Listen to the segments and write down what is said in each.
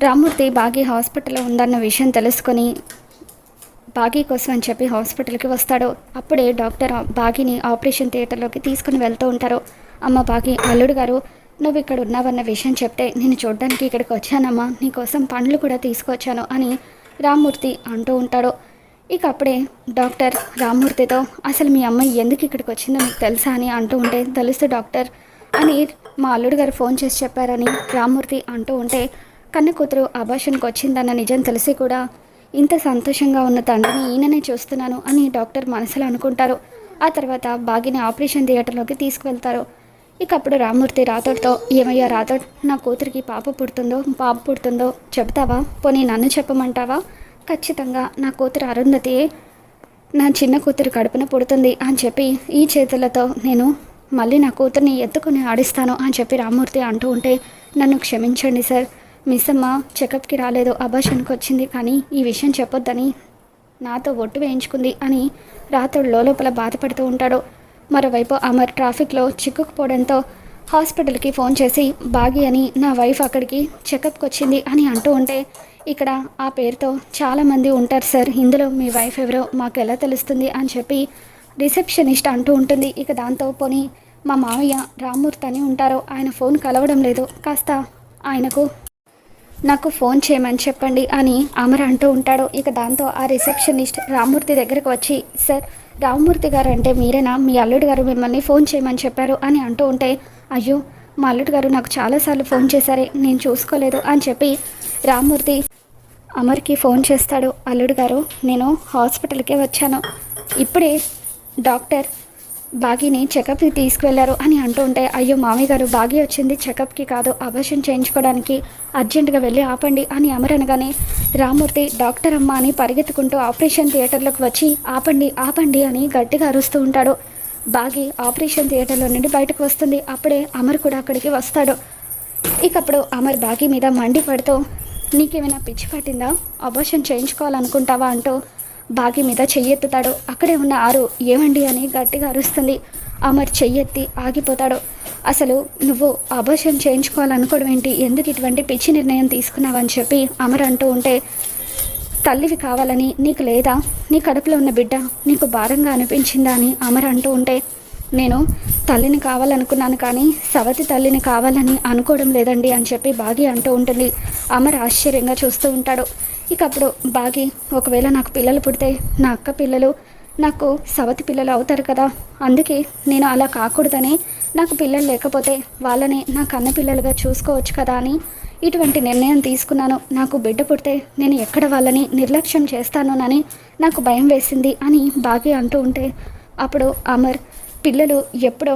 రామూర్తి బాగి హాస్పిటల్లో ఉందన్న విషయం తెలుసుకొని బాగీ కోసం అని చెప్పి హాస్పిటల్కి వస్తాడు. అప్పుడే డాక్టర్ బాగీని ఆపరేషన్ థియేటర్లోకి తీసుకుని వెళ్తూ ఉంటారు. అమ్మ బాగి అల్లుడు గారు నువ్వు ఇక్కడ ఉన్నావన్న విషయం చెప్తే నేను చూడడానికి ఇక్కడికి వచ్చానమ్మా. నీకోసం పండ్లు కూడా తీసుకొచ్చాను అని రామ్మూర్తి అంటూ ఉంటాడు. ఇక అప్పుడే డాక్టర్ రామ్మూర్తితో అసలు మీ అమ్మాయి ఎందుకు ఇక్కడికి వచ్చిందో మీకు తెలుసా అని అంటూ ఉంటే తెలుసు డాక్టర్ అని మా అల్లుడు గారు ఫోన్ చేసి చెప్పారని రామ్మూర్తి అంటూ ఉంటే కన్న కూతురు ఆభాషణకు వచ్చిందన్న నిజం తెలిసి కూడా ఇంత సంతోషంగా ఉన్న తండ్రిని ఈయననే చూస్తున్నాను అని డాక్టర్ మనసులో అనుకుంటారు. ఆ తర్వాత బాగిని ఆపరేషన్ థియేటర్లోకి తీసుకువెళ్తారు. ఇక అప్పుడు రామ్మూర్తి రాథోడ్తో ఏమయ్యా రాథోడ్ నా కూతురికి పాప పుడుతుందో పాప పుడుతుందో చెప్తావా పోనీ నన్ను చెప్పమంటావా? ఖచ్చితంగా నా కూతురు అరుంధతి నా చిన్న కూతురు కడుపున పుడుతుంది అని చెప్పి ఈ చేతులతో నేను మళ్ళీ నా కూతుర్ని ఎత్తుకుని ఆడిస్తాను అని చెప్పి రామ్మూర్తి అంటూ ఉంటే నన్ను క్షమించండి సార్. మిస్ అమ్మ చెకప్కి రాలేదు. అబాషన్కి వచ్చింది కానీ ఈ విషయం చెప్పొద్దని నాతో ఒట్టు వేయించుకుంది అని రాత్రుడు లోపల బాధపడుతూ ఉంటాడు. మరోవైపు అమర్ ట్రాఫిక్లో చిక్కుకుపోవడంతో హాస్పిటల్కి ఫోన్ చేసి బాగి అని నా వైఫ్ అక్కడికి చెకప్కి వచ్చింది అని అంటూ ఉంటే ఇక్కడ ఆ పేరుతో చాలామంది ఉంటారు సార్. ఇందులో మీ వైఫ్ ఎవరో మాకు ఎలా తెలుస్తుంది అని చెప్పి రిసెప్షనిస్ట్ అంటూ ఉంటుంది. ఇక దాంతో పోని మా మావయ్య రామ్మూర్తి అని ఉంటారు. ఆయన ఫోన్ కలవడం లేదు. కాస్త ఆయనకు నాకు ఫోన్ చేయమని చెప్పండి అని అమర్ అంటూ ఉంటాడు. ఇక దాంతో ఆ రిసెప్షనిస్ట్ రామ్మూర్తి దగ్గరకు వచ్చి సార్ రామ్మూర్తి గారు అంటే మీరేనా? మీ అల్లుడు గారు మిమ్మల్ని ఫోన్ చేయమని చెప్పారు అని అంటూ ఉంటే అయ్యో మా అల్లుడు గారు నాకు చాలాసార్లు ఫోన్ చేశారే నేను చూసుకోలేదు అని చెప్పి రామ్మూర్తి అమర్కి ఫోన్ చేస్తాడు. అల్లుడు గారు నేను హాస్పిటల్కే వచ్చాను. ఇప్పుడే డాక్టర్ బాగీని చెకప్కి తీసుకువెళ్ళారు అని అంటూ ఉంటే అయ్యో మామయ్య గారు బాగీ వచ్చింది చెకప్కి కాదు అబార్షన్ చేయించుకోవడానికి అర్జెంటుగా వెళ్ళి ఆపండి అని అమర్ అనగానే రామూర్తి డాక్టర్ అమ్మ అని పరిగెత్తుకుంటూ ఆపరేషన్ థియేటర్లోకి వచ్చి ఆపండి ఆపండి అని గట్టిగా అరుస్తూ ఉంటాడు. బాగి ఆపరేషన్ థియేటర్లో నుండి బయటకు వస్తుంది. అప్పుడే అమర్ కూడా అక్కడికి వస్తాడు. ఇకప్పుడు అమర్ బాగి మీద మండిపడుతూ నీకేమైనా పిచ్చి పట్టిందా? అబార్షన్ చేయించుకోవాలనుకుంటావా? అంటూ బాగి మీద చెయ్యెత్తుతాడు అక్కడే ఉన్న ఆరు ఏమండి అని గట్టిగా అరుస్తుంది. అమర్ చెయ్యెత్తి ఆగిపోతాడు. అసలు నువ్వు అబార్షన్ చేయించుకోవాలనుకోవడం ఏంటి? ఎందుకు ఇటువంటి పిచ్చి నిర్ణయం తీసుకున్నావని చెప్పి అమర్ అంటూ ఉంటే తల్లివి కావాలని నీకు లేదా? నీ కడుపులో ఉన్న బిడ్డ నీకు భారంగా అనిపించిందా అని అమర్ అంటూ ఉంటే నేను తల్లిని కావాలనుకున్నాను కానీ సవతి తల్లిని కావాలని అనుకోవడం లేదండి అని చెప్పి బాగి అంటూ ఉంటుంది. అమర్ ఆశ్చర్యంగా చూస్తూ ఉంటాడు. ఇక అప్పుడు బాగి ఒకవేళ నాకు పిల్లలు పుడితే నా అక్క పిల్లలు నాకు సవతి పిల్లలు అవుతారు కదా. అందుకే నేను అలా కాకూడదని నాకు పిల్లలు లేకపోతే వాళ్ళని నా కన్న పిల్లలుగా చూసుకోవచ్చు కదా అని ఇటువంటి నిర్ణయం తీసుకున్నాను. నాకు బిడ్డ పుడితే నేను ఎక్కడ వాళ్ళని నిర్లక్ష్యం చేస్తానోనని నాకు భయం వేసింది అని బాగి అంటూ ఉంటే అప్పుడు అమర్ పిల్లలు ఎప్పుడో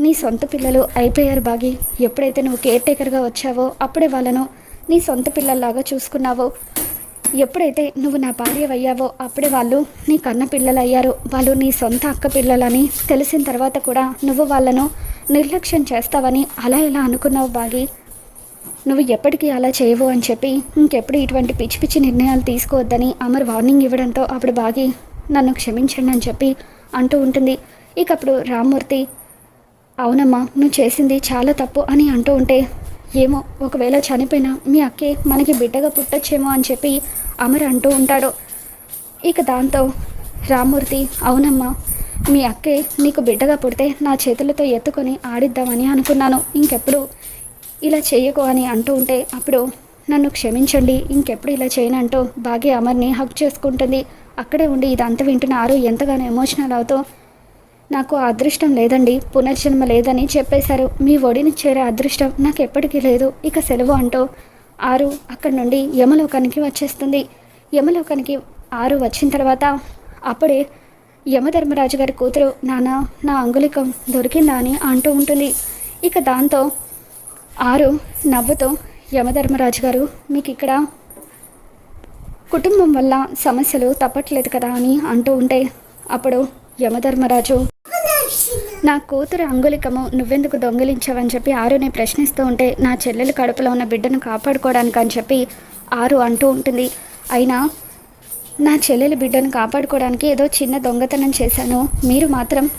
నీ సొంత పిల్లలు అయిపోయారు బాగి. ఎప్పుడైతే నువ్వు కేర్ టేకర్గా వచ్చావో అప్పుడే వాళ్ళను నీ సొంత పిల్లల్లాగా చూసుకున్నావో. ఎప్పుడైతే నువ్వు నా భార్య అయ్యావో అప్పుడే వాళ్ళు నీ కన్న పిల్లలు అయ్యారు వాళ్ళు నీ సొంత అక్క పిల్లలని తెలిసిన తర్వాత కూడా నువ్వు వాళ్ళను నిర్లక్ష్యం చేస్తావని అలా ఎలా అనుకున్నావు బాగి? నువ్వు ఎప్పటికీ అలా చేయవు అని చెప్పి ఇంకెప్పుడు ఇటువంటి పిచ్చి పిచ్చి నిర్ణయాలు తీసుకోవద్దని అమర్ వార్నింగ్ ఇవ్వడంతో అప్పుడు బాగి నన్ను క్షమించండి అని చెప్పి అంటూ ఉంటుంది. ఇక అప్పుడు రామ్మూర్తి అవునమ్మా నువ్వు చేసింది చాలా తప్పు అని అంటూ ఉంటే ఏమో ఒకవేళ చనిపోయినా మీ అక్కే మనకి బిడ్డగా పుట్టచ్చేమో అని చెప్పి అమర్ అంటూ ఉంటాడు. ఇక దాంతో రామ్మూర్తి అవునమ్మా మీ అక్కే నీకు బిడ్డగా పుడితే నా చేతులతో ఎత్తుకొని ఆడిద్దామని అనుకున్నాను. ఇంకెప్పుడు ఇలా చేయకు అని అంటూ ఉంటే అప్పుడు నన్ను క్షమించండి ఇంకెప్పుడు ఇలా చేయనంటూ బాగా అమర్ని హక్ చేసుకుంటుంది. అక్కడే ఉండి ఇదంతా వింటున్న ఆరు ఎంతగానో ఎమోషనల్ అవుతూ నాకు అదృష్టం లేదండి పునర్జన్మ లేదని చెప్పేశారు. మీ ఒడిని చేరే అదృష్టం నాకు ఎప్పటికీ లేదు. ఇక సెలవు అంటూ ఆరు అక్కడి నుండి యమలోకానికి వచ్చేస్తుంది. యమలోకానికి ఆరు వచ్చిన తర్వాత అప్పుడే యమధర్మరాజు గారి కూతురు నాన్న నా అంగుళికం దొరికిందా? అని అంటూ ఉంటుంది. ఇక దాంతో ఆరు నవ్వుతో యమధర్మరాజు గారు మీకు ఇక్కడ కుటుంబం వల్ల సమస్యలు తప్పట్లేదు కదా? అని అంటూ ఉంటే అప్పుడు యమధర్మరాజు నా కూతురు అంగుళికము నువ్వెందుకు దొంగిలించావని చెప్పి ఆరుని ప్రశ్నిస్తూ ఉంటే నా చెల్లెలు కడుపులో ఉన్న బిడ్డను కాపాడుకోవడానికి అని చెప్పి ఆరు అంటూ ఉంటుంది. అయినా నా చెల్లెలు బిడ్డను కాపాడుకోవడానికి ఏదో చిన్న దొంగతనం చేశాను. మీరు మాత్రం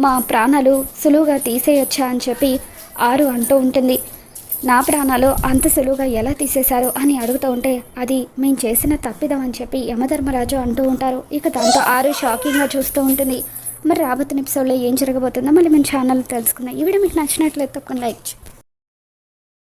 మా ప్రాణాలు సులువుగా తీసేయొచ్చా అని చెప్పి ఆరు అంటూ ఉంటుంది. నా ప్రాణాలు అంత సులువుగా ఎలా తీసేశారు అని అడుగుతూ ఉంటే అది మేము చేసిన తప్పిదం అని చెప్పి యమధర్మరాజు అంటూ ఉంటారు. ఇక దాంతో ఆరు షాకింగ్గా చూస్తూ ఉంటుంది. మరి రాబోతున్న ఎపిసోడ్లో ఏం జరగబోతుందో మళ్ళీ మన ఛానల్ తెలుసుకుందాం ఈ వీడియో మీకు నచ్చినట్లయితే ఒక లైక్ చేయండి.